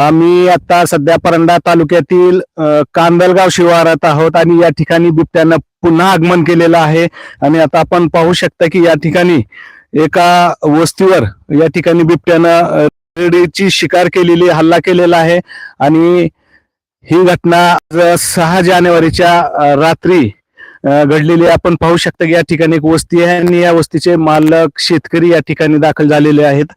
आम्ही आता सध्या परंडा तालुक्यातील कांदलगाव शिवारात आहोत आणि या ठिकाणी बिबट्यानं पुन्हा आगमन केलेलं आहे. आणि आता आपण पाहू शकता की या ठिकाणी एका वस्तीवर या ठिकाणी बिबट्यानं रेडीची शिकार केलेली हल्ला केलेला आहे. आणि ही घटना सहा जानेवारीच्या रात्री घडलेली आपण पाहू शकता की या ठिकाणी एक वस्ती आहे आणि या वस्तीचे मालक शेतकरी या ठिकाणी दाखल झालेले आहेत.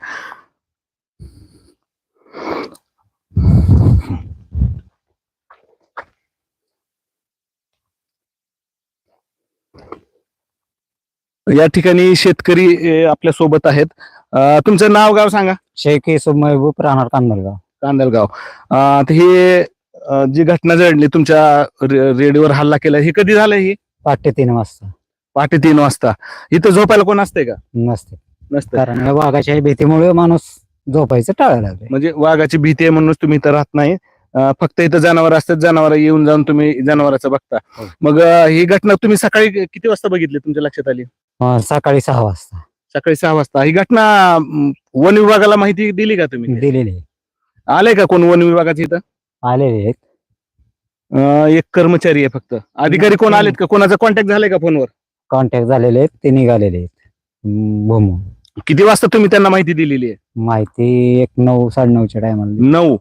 या ठिकाणी शेतकरी अ, आपल्यासोबत आहेत. अ, तुमचं नाव गाव सांगा. शेख यसुफ महबूब राहणार कांदलगाव कांदलगाव अ, तर हे अ, जी घटना घडली तुमच्या रे- रेडिओवर हल्ला केला हे कधी झालं ही? पहाटे तीन वाजता. पहाटे तीन वाजता. इथं झोपायला कोण असते का? नसते नसतं कारण या वाघाच्या भीतीमुळे माणूस झोपायचं टाळायला लागले म्हणजे वाघाची भीती आहे म्हणून तुम्ही इथं राहत नाही. अ, फक्त इथं जनावर असतात जनावर येऊन जाऊन तुम्ही जनावराचं बघता. हो. मग अ, ही घटना तुम्ही सकाळी किती वाजता बघितली तुमच्या लक्षात आली? अं, सकाळी सहा वाजता. सकाळी सहा वाजता. ही घटना वन विभागाला माहिती दिली का तुम्ही? दिलेले आले का कोण वन विभागाचे इथं? आलेले आहेत. अं, एक कर्मचारी आहे फक्त. अधिकारी कोण आलेत का? कोणाचा कॉन्टॅक्ट झालाय का फोनवर कॉन्टॅक्ट झालेले आहेत. ते निघालेले आहेत. भूमून किती वाजता तुम्ही त्यांना माहिती दिलेली आहे? माहिती एक नऊ साडेनऊच्या टायमाला नऊ.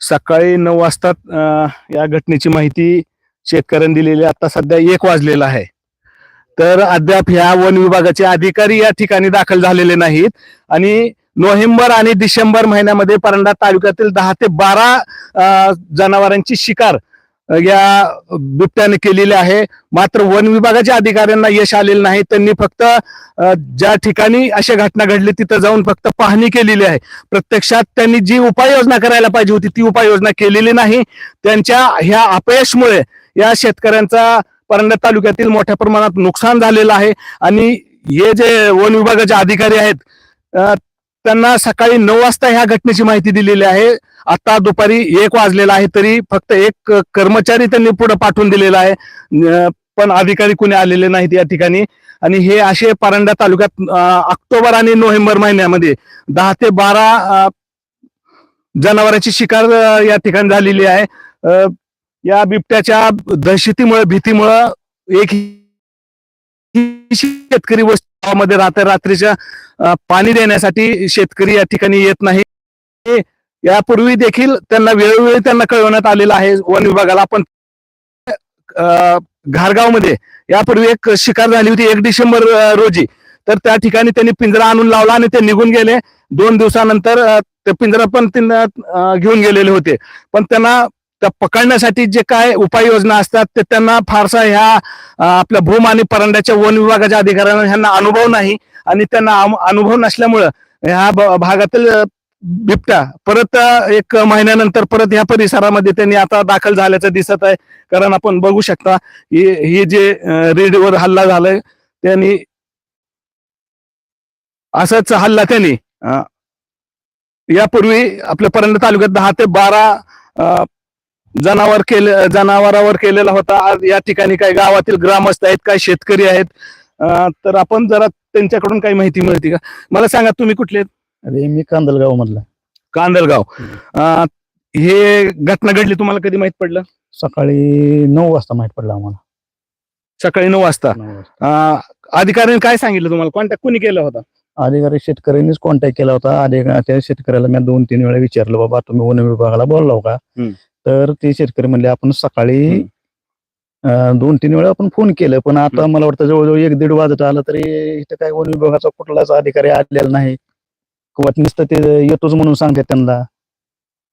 सकाळी नऊ वाजता अं, या घटनेची माहिती शेतकऱ्यांनी दिलेली आहे. आता सध्या एक वाजलेला आहे. तर अद्याप ह्या वन विभागाचे अधिकारी या ठिकाणी दाखल झालेले नाहीत. आणि नोव्हेंबर आणि डिसेंबर महिन्यामध्ये परंडा तालुक्यातील दहा ते बारा जनावरांची शिकार या बिबट्याने केलेली आहे. मात्र वन विभागाच्या अधिकाऱ्यांना यश आलेलं नाही. त्यांनी फक्त ज्या ठिकाणी अशा घटना घडली तिथं जाऊन फक्त पाहणी केलेली आहे. प्रत्यक्षात त्यांनी जी उपाययोजना करायला पाहिजे होती ती उपाययोजना केलेली नाही. त्यांच्या ह्या अपयशमुळे या शेतकऱ्यांचा परंडा तालुक्यातील मोठ्या प्रमाणात नुकसान झालेलं आहे. आणि हे जे वन विभागाचे अधिकारी आहेत त्यांना सकाळी नऊ वाजता ह्या घटनेची माहिती दिलेली आहे. आता दुपारी एक वाजलेला आहे तरी फक्त एक कर्मचारी त्यांनी पुढे पाठवून दिलेला आहे. पण अधिकारी कुणी आलेले नाहीत या ठिकाणी. आणि हे असे परंडा तालुक्यात ऑक्टोबर आणि नोव्हेंबर महिन्यामध्ये दहा ते बारा जनावरांची शिकार या ठिकाणी झालेली आहे. या बिबट्याच्या दहशतीमुळे भीतीमुळं एक शेतकरी वस्तीमध्ये राहते रात्रीच्या पाणी देण्यासाठी शेतकरी या ठिकाणी येत नाही. यापूर्वी देखील त्यांना वेळोवेळी त्यांना कळवण्यात आलेलं आहे. वन विभागाला आपण घारगावमध्ये यापूर्वी एक शिकार झाली होती एक डिसेंबर रोजी. तर त्या ठिकाणी त्यांनी पिंजरा आणून लावला आणि ते निघून गेले. दोन दिवसानंतर ते पिंजरा पण त्यांना घेऊन गेलेले होते. पण त्यांना त्या पकडण्यासाठी जे काय उपाययोजना असतात ते त्यांना फारसा ह्या आपल्या भूम आणि परंड्याच्या वन विभागाच्या अधिकाऱ्यांना ह्यांना अनुभव नाही आणि त्यांना अनुभव नसल्यामुळं ह्या भागातील बिबट्या परत एक महिन्यानंतर परत ह्या परिसरामध्ये त्यांनी आता दाखल झाल्याचं दिसत आहे. कारण आपण बघू शकता हे जे रेडवर हल्ला झालाय त्यांनी असाच हल्ला त्यांनी यापूर्वी आपल्या परंडा तालुक्यात दहा ते बारा जनावर केले जनावरावर केलेला होता. आज या ठिकाणी काही गावातील ग्रामस्थ आहेत काही शेतकरी आहेत. तर आपण जरा त्यांच्याकडून काही माहिती मिळते का? मला सांगा तुम्ही कुठले? अरे मी कांदलगाव. मधला कांदलगाव हे घटना घडली तुम्हाला कधी माहीत पडलं? सकाळी नऊ वाजता माहीत पडलं आम्हाला. सकाळी नऊ वाजता. अधिकाऱ्यांनी काय सांगितलं तुम्हाला? कॉन्टॅक्ट कुणी केला होता? अधिकारी शेतकऱ्यांनीच कॉन्टॅक्ट केला होता. अधिकारी त्या शेतकऱ्याला मी दोन तीन वेळा विचारलं बाबा तुम्ही वन विभागाला बोललाव का? हम्म. तर ते शेतकरी म्हणले आपण सकाळी. अं, दोन तीन वेळा आपण फोन केलं पण आता मला वाटतं जवळजवळ एक दीड वाजत आला तरी इथं काय वन विभागाचा कुठलाच अधिकारी आलेला नाही. किंवा नुसतं ते येतोच म्हणून सांगतात त्यांना.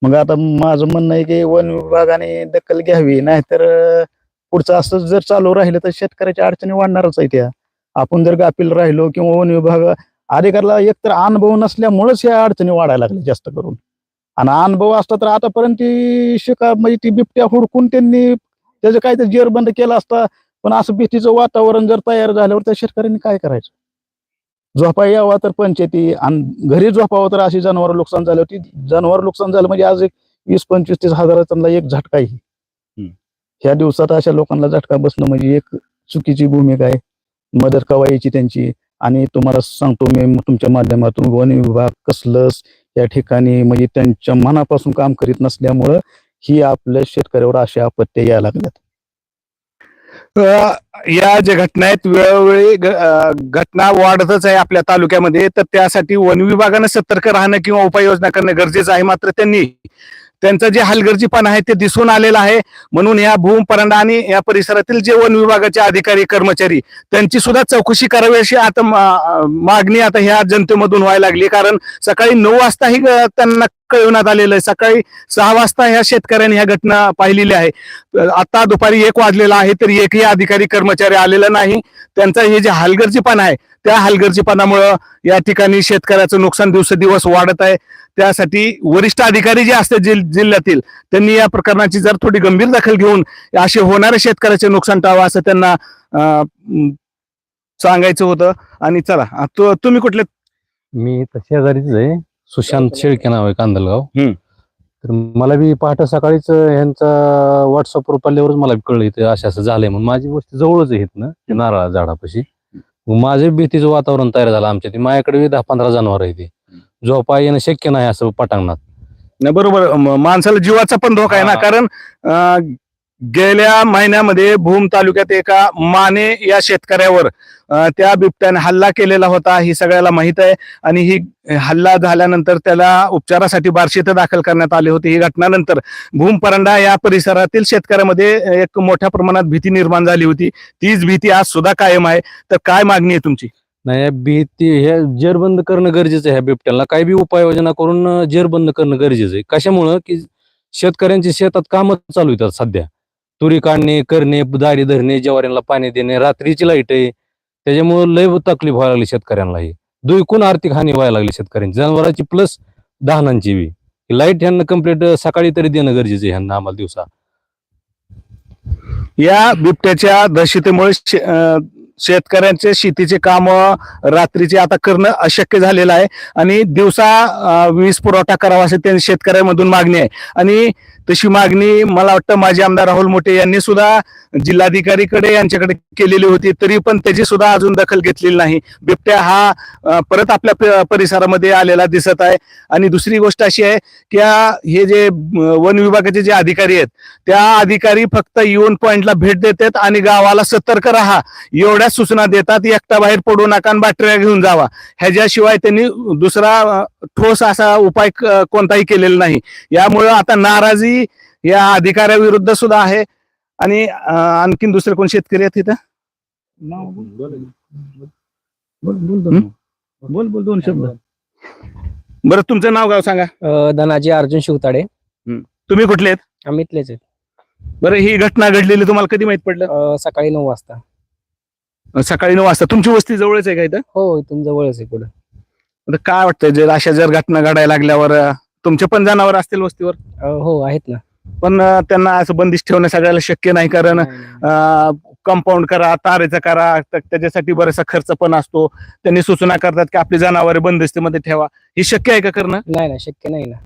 मग आता माझं म्हणणं आहे की वन विभागाने दखल घ्यावी नाहीतर अं, पुढचं असं जर चालू राहिलं तर शेतकऱ्याच्या अडचणी वाढणारच आहे त्या आपण जर गाफील राहिलो किंवा वन विभाग अधिकाऱ्याला एकतर अनुभव नसल्यामुळेच या अडचणी वाढायला लागल्या जास्त करून. आणि अनुभव असता तर आतापर्यंत ती शिका म्हणजे ती बिबट्या हुडकून त्यांनी त्याचं काय तर जेरबंद केला असता पण असं भीतीचं वातावरण जर तयार झाल्यावर त्या शेतकऱ्यांनी काय करायचं? झोपा यावा तर पंचायती आणि घरी झोपावं तर अशी जनावर नुकसान झालं ती जनावर नुकसान झालं म्हणजे आज एक वीस पंचवीस तीस हजाराचा एक झटका हम्म. ह्या दिवसात अशा लोकांना झटका बसणं म्हणजे एक चुकीची भूमिका आहे. मदत कवायची त्यांची. आणि तुम्हाला सांगतो मी तुमच्या माध्यमातून वन विभाग कसलंच या ठिकाणी म्हणजे त्यांच्या मनापासून काम करीत नसल्यामुळं ही आपल्या शेतकऱ्यावर अशी आपत्ती यायला लागल्यात. या ज्या घटना आहेत वेळोवेळी घटना वाढतच आहे आपल्या तालुक्यामध्ये तर त्यासाठी वन विभागानं सतर्क राहणं किंवा उपाययोजना करणं गरजेचं आहे. मात्र त्यांनी त्यांचं जे हलगर्जीपण आहे ते दिसून आलेलं आहे. म्हणून या भूम परांडा आणि या परिसरातील जे वन विभागाचे अधिकारी कर्मचारी त्यांची सुद्धा चौकशी करावी अशी आता मागणी आता ह्या जनतेमधून व्हायला लागली कारण सकाळी नऊ वाजताही त्यांना कळवण्यात आलेलं आहे. सकाळी सहा वाजता ह्या शेतकऱ्यांनी ह्या घटना पाहिलेली आहे. आता दुपारी एक वाजलेला आहे तरी एकही अधिकारी कर्मचारी आलेला नाही. त्यांचा हे जे हलगर्जीपणा आहे त्या हलगर्जीपणामुळं या ठिकाणी शेतकऱ्याचं नुकसान दिवसेदिवस वाढत आहे. त्यासाठी वरिष्ठ अधिकारी जे असतात जिल जिल्ह्यातील त्यांनी या प्रकरणाची जर थोडी गंभीर दखल घेऊन असे होणारे शेतकऱ्याचे नुकसान टाळावं असं त्यांना सांगायचं होतं. आणि चला तुम्ही कुठले? मी तशा आहे. सुशांत शेळके नाव आहे कांदलगाव. हम्म. तर मला बी पहाटे सकाळीच ह्यांचा व्हॉट्सअपवर पडल्यावरच मला बी कळलं इथं असं असं झालंय म्हणून. माझी गोष्ट जवळच आहे ना ते नारळा झाडापाशी. मग माझं भीतीचं वातावरण तयार झालं आमच्या. ते माझ्याकडे बी दहा पंधरा जनावर आहे ते. झोपा येणं शक्य नाही असं पटांगणात. नाही बरोबर. म- माणसाला जीवाचा पण धोका आहे ना हा. कारण अं, गेल्या महिन्यामध्ये भूम तालुक्यात एका माने या शेतकऱ्यावर त्या बिबट्याने हल्ला केलेला होता ही सगळ्याला माहीत आहे. आणि ही हल्ला झाल्यानंतर त्याला उपचारासाठी बार्शी इथं दाखल करण्यात आले होते. ही घटनानंतर भूम परांडा या परिसरातील शेतकऱ्यामध्ये एक मोठ्या प्रमाणात भीती निर्माण झाली होती. तीच भीती आज सुद्धा कायम आहे. तर काय मागणी आहे तुमची? नाही भीती हे जेरबंद करणं गरजेचं आहे ह्या बिबट्याला. काही बी उपाययोजना करून जेरबंद करणं गरजेचं आहे. कशामुळं? की शेतकऱ्यांची शेतात कामं चालू येतात सध्या. तुरी काढणे करणे दारी धरणे जवाऱ्यांना पाणी देणे रात्रीची लाइट आहे. त्याच्यामुळे लय तकलीफ व्हायला लागली शेतकऱ्यांना ही दुईकून आर्थिक हानी व्हायला लागली शेतकऱ्यांची. जनावरांची प्लस दहानांची बी. लाइट ह्यांना कंप्लीट सकाळी तरी देणं गरजेचं आहे ह्यांना आम्हाला दिवसा. या बिबट्याच्या दहशतीमुळे शे- शेतकऱ्यांचे शेतीचे काम रात्रीचे आता करणं अशक्य झालेलं आहे. आणि दिवसा वीज पुरवठा करावा असे त्यांनी शेतकऱ्यांमधून मागणी आहे. आणि तशी मागणी मला वाटतं माजी आमदार राहुल मोठे यांनी सुद्धा जिल्हाधिकारीकडे यांच्याकडे केलेली होती तरी पण त्याची सुद्धा अजून दखल घेतलेली नाही. बिबट्या हा परत आपल्या प- परिसरामध्ये आलेला दिसत आहे. आणि दुसरी गोष्ट अशी आहे की हे जे वन विभागाचे जे अधिकारी आहेत त्या अधिकारी फक्त येऊन पॉइंटला भेट देतात आणि गावाला सतर्क राहा. एवढ्या सूचना देतात एकटा बाहेर पडू नका आणि बॅटऱ्या घेऊन जावा. ह्याच्याशिवाय त्यांनी दुसरा ठोस असा उपाय क- कोणताही केलेला नाही. यामुळं आता नाराजी या अधिकाऱ्याविरुद्ध सुद्धा आहे. आणि आणखीन दुसरे कोण शेतकरी आहेत तिथं बोल. बोल दोन शब्द. बरं तुमचं नाव गाव सांगा. धनाजी अर्जुन शिवताडे. तुम्ही कुठले आहेत? आम्ही इथलेच आहेत. बरं ही घटना घडलेली तुम्हाला कधी माहीत पडलं? सकाळी नऊ वाजता. सकाळी नऊ वाजता. तुमची वस्ती जवळच आहे का इथं? हो इथून जवळच आहे पुढे. काय वाटतंय जर अशा जर घटना घडायला लागल्यावर तुमचे पण जनावर असतील वस्तीवर? हो आहेत ना. पण अं, त्यांना असं बंदिश ठेवणं सगळ्याला शक्य नाही कारण कंपाऊंड करा तारेचा करा त्याच्यासाठी बराचसा खर्च पण असतो. त्यांनी सूचना करतात की आपली जनावरे बंदिस्तीमध्ये ठेवा. हे शक्य आहे का करणं? नाही ना शक्य नाही ना.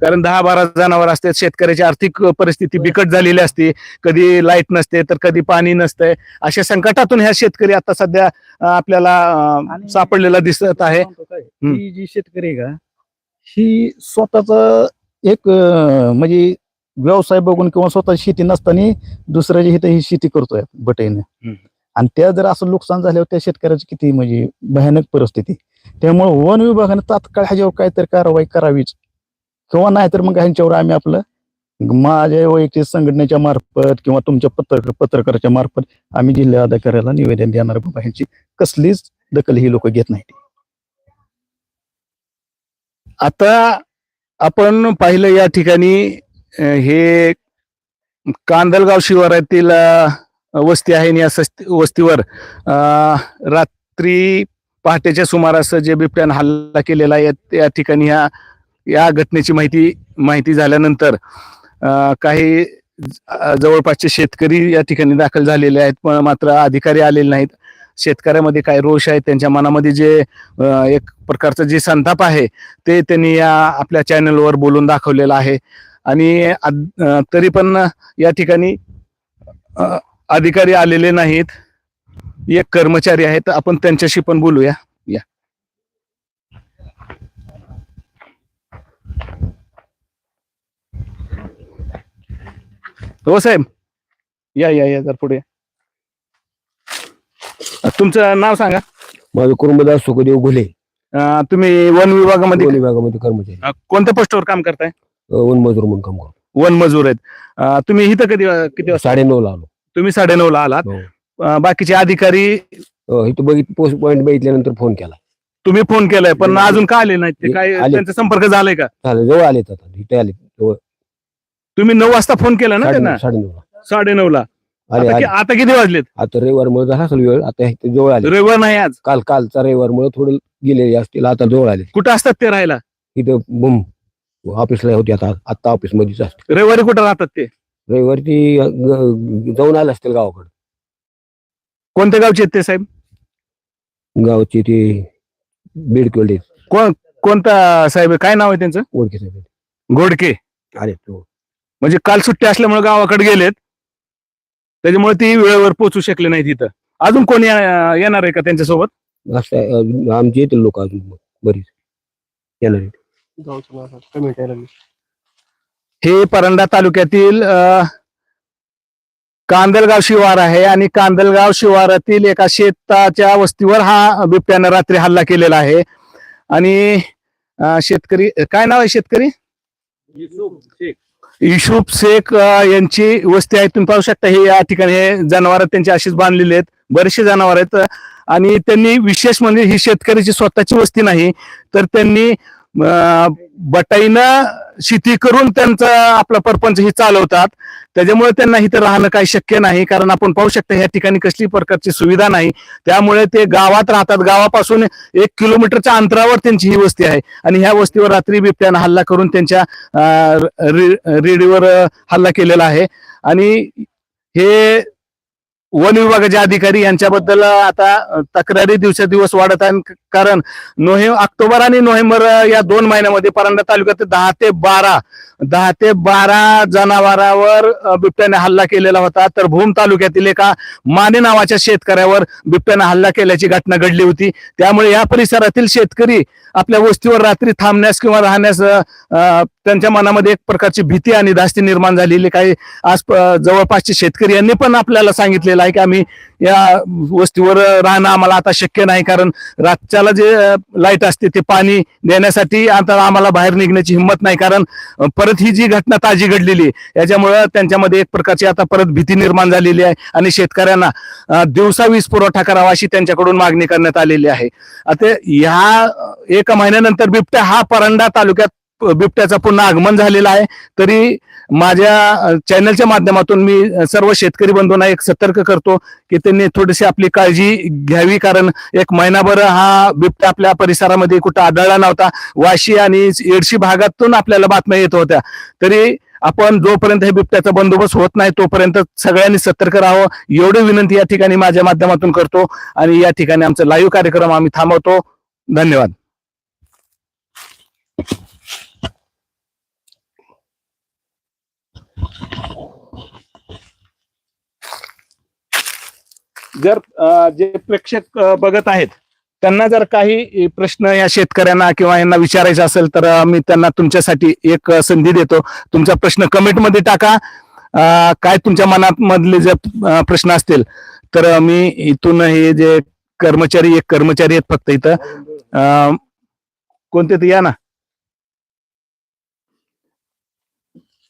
कारण दहा बारा जनावर असते शेतकऱ्याची आर्थिक परिस्थिती बिकट झालेली असते. कधी लाइट नसते तर कधी पाणी नसतंय. अशा संकटातून ह्या शेतकरी आता सध्या अं, आपल्याला अं, आणि- सापडलेला दिसत आहे. सांगतो काय, ही जी शेतकरी आहे का ही स्वतःचा एक म्हणजे व्यवसाय बघून किंवा स्वतः शेती नसताना दुसऱ्याच्या इथं ही शेती करतोय बटेने. आणि त्या जर असं नुकसान झाल्यावर त्या शेतकऱ्याची किती म्हणजे भयानक परिस्थिती. त्यामुळे वन विभागाने तात्काळ ह्याच्यावर काहीतरी कारवाई करावीच. किंवा नाहीतर मग ह्यांच्यावर आम्ही आपलं माझ्या वैयक्तिक संघटनेच्या मार्फत किंवा तुमच्या पत्रकार पत्रकाराच्या मार्फत आम्ही जिल्हा अधिकाऱ्याला निवेदन देणार बाबा ह्यांची कसलीच दखल ही लोक घेत नाहीत. आता आपण पाहिलं या ठिकाणी हे कांदलगाव शिवारातील वस्ती आहे आणि या सस्ती- वस्तीवर रात्री पहाटेच्या सुमारास जे बिबट्यानं हल्ला केलेला आहे त्या ठिकाणी ह्या या घटनेची माहिती माहिती झाल्यानंतर काही ज- जवळपासचे शेतकरी या ठिकाणी दाखल झालेले आहेत पण मात्र अधिकारी आलेले नाहीत. शेतकऱ्यामध्ये काय रोष आहे त्यांच्या मनामध्ये जे एक प्रकारचं जे संताप आहे ते त्यांनी या आपल्या चॅनलवर बोलून दाखवलेलं आहे. आणि तरी पण या ठिकाणी अधिकारी आलेले नाहीत. एक कर्मचारी आहेत आपण त्यांच्याशी पण बोलूया. या. हो साहेब. या या या जर पुढे तुमचं नाव सांगा. माझं कुरुंबदास सुखदेव घुले. अं, तुम्ही वन विभागामध्ये वन विभागामध्ये कर्मचारी. अं, कोणत्या पोस्टवर काम करताय? अ, वन मजूर म्हणून काम करतो. वन मजूर आहेत. अं, तुम्ही इथं कधी किती वाजता? साडे नऊ ला आलो. तुम्ही साडे ला आलात. हो. अं, बाकीचे अधिकारी? अ, इथं बघित पोस्ट पॉईंट बघितल्यानंतर फोन केला. तुम्ही फोन केलाय पण अजून का आले नाहीत? ते काय आले. त्यांचा संपर्क झालाय का? झालं जवळ आता इथे आले तुम्ही नऊ वाजता फोन केला ना त्यांना साडे नऊ ला साडे ला आले आता आता किती वाजलेत? आता रविवार मुळे झाला असेल वेळ आता इथे जवळ आले. रविवार नाही आज. काल कालचा रविवार मुळे थोडं गेले असतील आता जवळ आले. कुठं असतात ते राहायला? इथं बुम ऑफिसला होती आता आता ऑफिस मध्येच असते रविवारी कुठं राहतात ते? रविवारी ती अ, ग- जाऊन आले असतील गावाकडे. कोणत्या गावचे आहेत ते साहेब? गावची ती बेडकिवडे. कोण कोणता साहेब काय नाव आहे त्यांचं? ओळखी साहेब गोडके. आले तो म्हणजे काल सुट्टी असल्यामुळे गावाकडे गेलेत. त्याच्यामुळे ती वेळेवर पोहोचू शकले नाहीत इथं अजून कोणी अं, येणार आहे का त्यांच्यासोबत? असं आहे, अ, आमचे येतील लोक अजून मग बरीच. येणार आहेत. हे परंडा तालुक्यातील अं, कांदलगाव शिवार आहे आणि कांदलगाव शिवारातील एका शेताच्या वस्तीवर हा बिबट्यानं रात्री हल्ला केलेला आहे. आणि अं, शेतकरी काय नाव आहे शेतकरी? युसुफ शेख यांची वस्ती आहे तुम्ही पाहू शकता हे या ठिकाणी हे जनावर त्यांची अशीच बांधलेली आहेत बरेचसे जनावर आहेत. आणि त्यांनी विशेष म्हणजे ही शेतकऱ्याची स्वतःची वस्ती नाही तर त्यांनी बटाईनं शेती करून त्यांचं आपला परपंच हे चालवतात. त्याच्यामुळे त्यांना इथं राहणं काही शक्य नाही. कारण आपण पाहू शकता ह्या ठिकाणी कसली प्रकारची सुविधा नाही. त्यामुळे ते गावात राहतात. गावापासून एक किलोमीटरच्या अंतरावर त्यांची ही वस्ती आहे. आणि ह्या वस्तीवर रात्री बिबट्यानं हल्ला करून त्यांच्या रे- रेडीवर हल्ला केलेला आहे. आणि हे वन विभागाचे अधिकारी यांच्याबद्दल आता तक्रारी दिवसेदिवस वाढत आहे कारण नोव्हे ऑक्टोबर आणि नोव्हेंबर या दोन महिन्यामध्ये परांडा तालुक्यात दहा ते बारा दहा ते बारा जनावरांवर बिबट्याने हल्ला केलेला होता. तर भूम तालुक्यातील एका माने नावाच्या शेतकऱ्यावर बिबट्याने हल्ला केल्याची घटना घडली होती. त्यामुळे या परिसरातील शेतकरी आपल्या वस्तीवर रात्री थांबण्यास किंवा राहण्यास त्यांच्या मनामध्ये एक प्रकारची भीती आणि धास्ती निर्माण झालेली काही आज जवळपासचे शेतकरी यांनी पण आपल्याला सांगितलेलं आहे की आम्ही या वस्तीवर राहणं आम्हाला आता शक्य नाही कारण रातच्याला जे लाइट असते ते पाणी देण्यासाठी आता आम्हाला बाहेर निघण्याची हिंमत नाही कारण परत ही जी घटना ताजी घडलेली आहे याच्यामुळं त्यांच्यामध्ये एक प्रकारची आता परत भीती निर्माण झालेली आहे आणि शेतकऱ्यांना दिवसा वीज पुरवठा करावा अशी त्यांच्याकडून मागणी करण्यात आलेली आहे. आता ह्या एका महिन्यानंतर बिबट्या हा परंडा तालुक्यात बिबट्याचं पुन्हा आगमन झालेलं आहे. तरी माझ्या चॅनलच्या माध्यमातून मी सर्व शेतकरी बंधूंना एक सतर्क करतो की त्यांनी थोडीशी आपली काळजी घ्यावी. कारण एक महिनाभर हा बिबट्या आपल्या परिसरामध्ये कुठं आढळला नव्हता. वाशी आणि येडशी भागातून आपल्याला बातम्या येत होत्या. तरी आपण जोपर्यंत हे बिबट्याचा बंदोबस्त होत नाही तोपर्यंत सगळ्यांनी सतर्क राहावं. एवढी विनंती या ठिकाणी माझ्या माध्यमातून करतो. आणि या ठिकाणी आमचा लाईव्ह कार्यक्रम आम्ही थांबवतो. धन्यवाद. जर जे प्रेक्षक बघत आहेत त्यांना जर काही प्रश्न या शेतकऱ्यांना किंवा यांना विचारायचा असेल तर मी त्यांना तुमच्यासाठी एक संधी देतो. तुमचा प्रश्न कमेंटमध्ये टाका. काय तुमच्या मनात मधले जे प्रश्न असतील तर मी इथून हे जे कर्मचारी एक कर्मचारी आहेत फक्त इथं. कोणते ते या ना?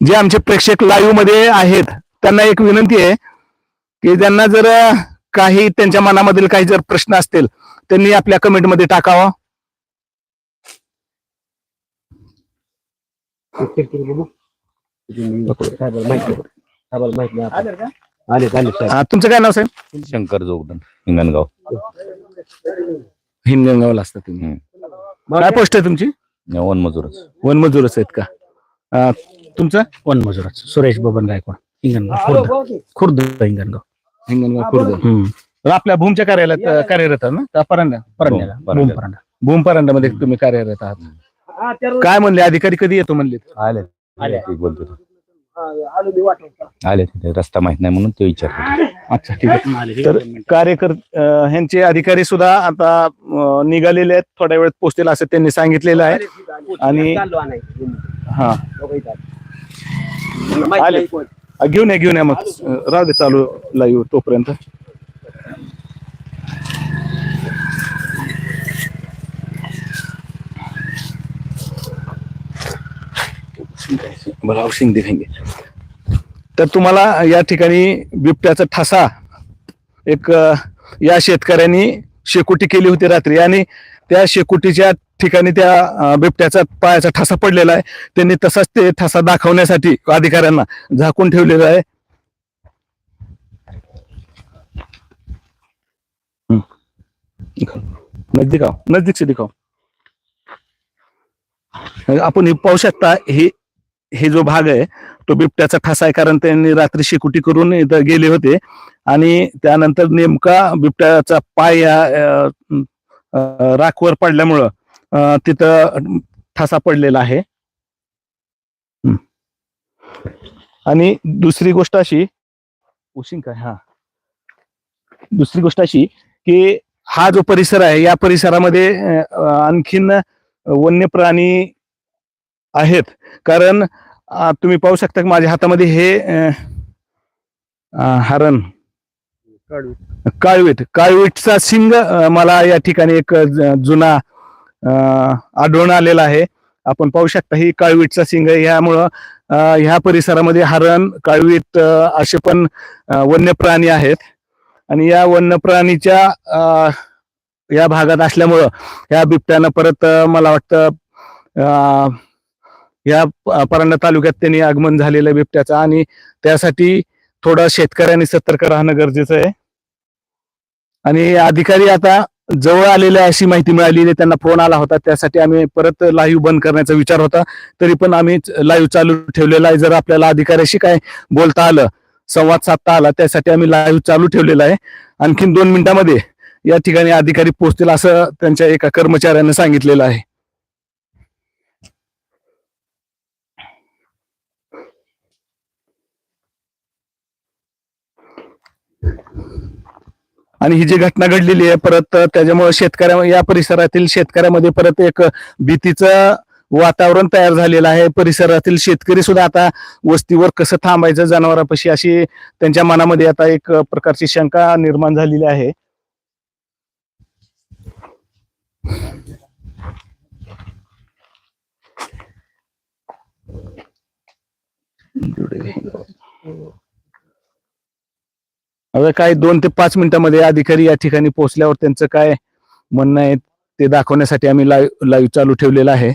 जे आमचे प्रेक्षक लाईव्हमध्ये आहेत त्यांना एक विनंती आहे की त्यांना जर काही त्यांच्या मनामधील काही जर प्रश्न असतील त्यांनी आपल्या कमेंटमध्ये टाकावा. तुमचं काय नाव साहेब? शंकर जोगदन हिंगणगाव. हिंगणगावला असतात तुम्ही. काय पोस्ट आहे तुमची? वन मजूरच वन मजूरच आहेत का? तुमचं? वन मजुराच? सुरेश बबन गायकवाड. हिंगणगाव खुर्द. खुर्द हिंगणगाव. हिंगणगाव खुर्द. हम्म. तर आपल्या भूमच्या कार्यालयात कार्यरत आहात ना? का परांडा. परंड्याला हो, परंड्याला. भूम परंडा. भूम परांडामध्ये तुम्ही कार्यरत आहात. काय म्हणले? अधिकारी कधी येतो म्हणले? आले. आले. ते बोलतो ते. आले तिथे. रस्ता माहीत नाही म्हणून ते विचारतो. अच्छा ठीक आहे. तर कार्यकर अ, ह्यांचे अधिकारी सुद्धा आता अ, निघालेले आहेत. थोड्या वेळात पोहोचतील असं त्यांनी सांगितलेलं आहे. आणि हा. आले. घेऊन या घेऊन या मग. राहू दे चालू लाईव्ह तोपर्यंत. बरं हाऊसिंग दिखेंगे तर तुम्हाला या ठिकाणी बिबट्याचा ठसा एक अ, या शेतकऱ्यांनी शेकोटी केली होती रात्री. आणि त्या शेकोटीच्या ठिकाणी त्या बिबट्याचा पायाचा ठसा पडलेला आहे. त्यांनी तसाच ते ठसा दाखवण्यासाठी अधिकाऱ्यांना झाकून ठेवलेला आहे. नजदीक आहो. नजदीक से दिखाओ हो? आपण हे पाहू शकता हे हे जो भाग आहे तो बिबट्याचा ठसा आहे. कारण त्यांनी रात्री शेकुटी करून इथं गेले होते. आणि त्यानंतर नेमका बिबट्याचा पाय या राखवर पडल्यामुळं तिथं ठसा पडलेला आहे. आणि दुसरी गोष्ट अशी उशिंग काय? हा. दुसरी गोष्ट अशी की हा जो परिसर आहे या परिसरामध्ये आणखीन वन्य प्राणी आहेत. कारण तुम्ही पाहू शकता की माझ्या हातामध्ये हे हरण काळवीट. काळवीटचा शिंग अ, मला या ठिकाणी एक जुना आढळून आलेला आहे. आपण पाहू शकता ही काळवीटचा सिंग आहे. यामुळं ह्या परिसरामध्ये हरण काळवीट असे पण वन्य प्राणी आहेत. आणि या वन्य प्राणीच्या या भागात असल्यामुळं या बिबट्यानं परत मला वाटतं या परांडा तालुक्यात त्यांनी आगमन झालेलं आहे बिबट्याचं. आणि त्यासाठी थोडं शेतकऱ्यांनी सतर्क राहणं गरजेचं आहे. आणि अधिकारी आता जवळ आलेले आहे अशी माहिती मिळाली. त्यांना फोन आला होता त्यासाठी आम्ही परत लाईव्ह बंद करण्याचा विचार होता. तरी पण आम्ही लाईव्ह चालू ठेवलेला आहे. जर आपल्याला अधिकाऱ्याशी काय बोलता आलं संवाद साधता आला त्यासाठी आम्ही लाईव्ह चालू ठेवलेला आहे. आणखीन दोन मिनिटांमध्ये या ठिकाणी अधिकारी पोहोचतील असं त्यांच्या एका कर्मचाऱ्यानं सांगितलेलं आहे. आणि ही जी घटना घडलेली आहे परत त्याच्यामुळे शेतकऱ्या या परिसरातील शेतकऱ्यामध्ये परत एक भीतीचं वातावरण तयार झालेलं आहे. परिसरातील शेतकरी सुद्धा आता वस्तीवर कसं थांबायचं जनावरांपाशी अशी त्यांच्या मनामध्ये आता एक प्रकारची शंका निर्माण झालेली आहे. आता काय दोन ते पाच मिनिटांमध्ये अधिकारी या ठिकाणी पोहोचल्यावर त्यांचं काय म्हणणं आहे ते दाखवण्यासाठी आम्ही लाईव्ह लाईव्ह चालू ठेवलेला आहे.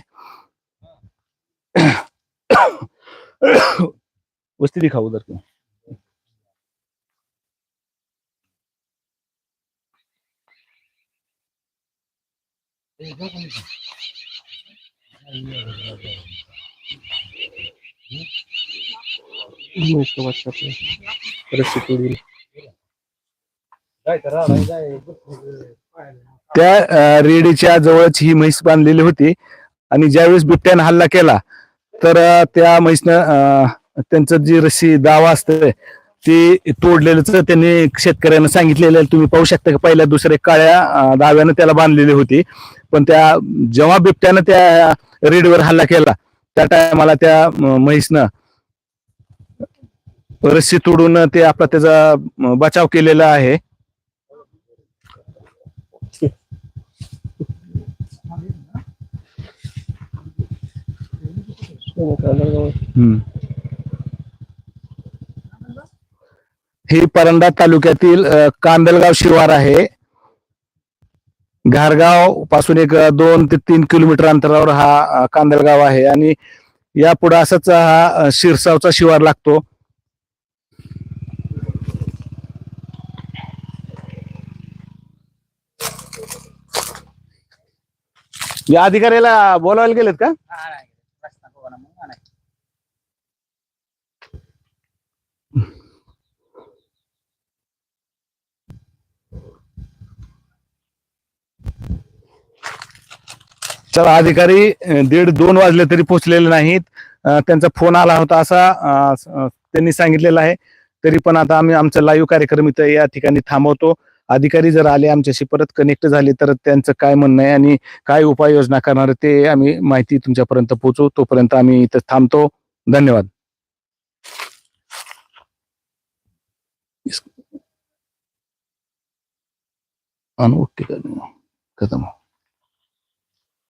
वस्ती दिखाओ उधर की. इसको बात करते हैं। रस्सी तोड़ी त्या रेडीच्या जवळच ही म्हैस बांधलेली होती आणि ज्यावेळेस बिबट्याने हल्ला केला तर त्या म्हैसनं त्यांचं जी रस्सी दावा असतं ती तोडलेलंच त्यांनी शेतकऱ्यांना सांगितलेलं तुम्ही पाहू शकता की पहिल्या दुसऱ्या काळ्या दाव्यानं त्याला बांधलेली होती. पण त्या जेव्हा बिबट्यानं त्या रेडीवर हल्ला केला त्या टायमाला त्या म्हैसनं रस्सी तोडून ते आपला त्याचा बचाव केलेला आहे. हम्म. ही परंडा तालुक्यातील अ, कांदलगाव शिवार आहे. घारगावपासून एक अ, दोन ते तीन किलोमीटर अंतरावर हा अ, कांदलगाव आहे आणि या पुढे असंच हा अ, शिरसावचा शिवार लागतो. या अधिकाऱ्याला बोलावायला गेलेत का? चला अधिकारी दीड दोन वाजले तरी पोहोचलेले नाहीत. त्यांचा फोन आला होता असा त्यांनी सांगितलेला आहे. तरी पण आता आम्ही आमचा लाईव्ह कार्यक्रम इथं या ठिकाणी थांबवतो. अधिकारी जर आले आमच्याशी परत कनेक्ट झाले तर त्यांचं काय म्हणणं आहे आणि काय उपाययोजना करणार ते आम्ही माहिती तुमच्यापर्यंत पोहोचू तोपर्यंत आम्ही इथं थांबतो. धन्यवाद. ओके कदम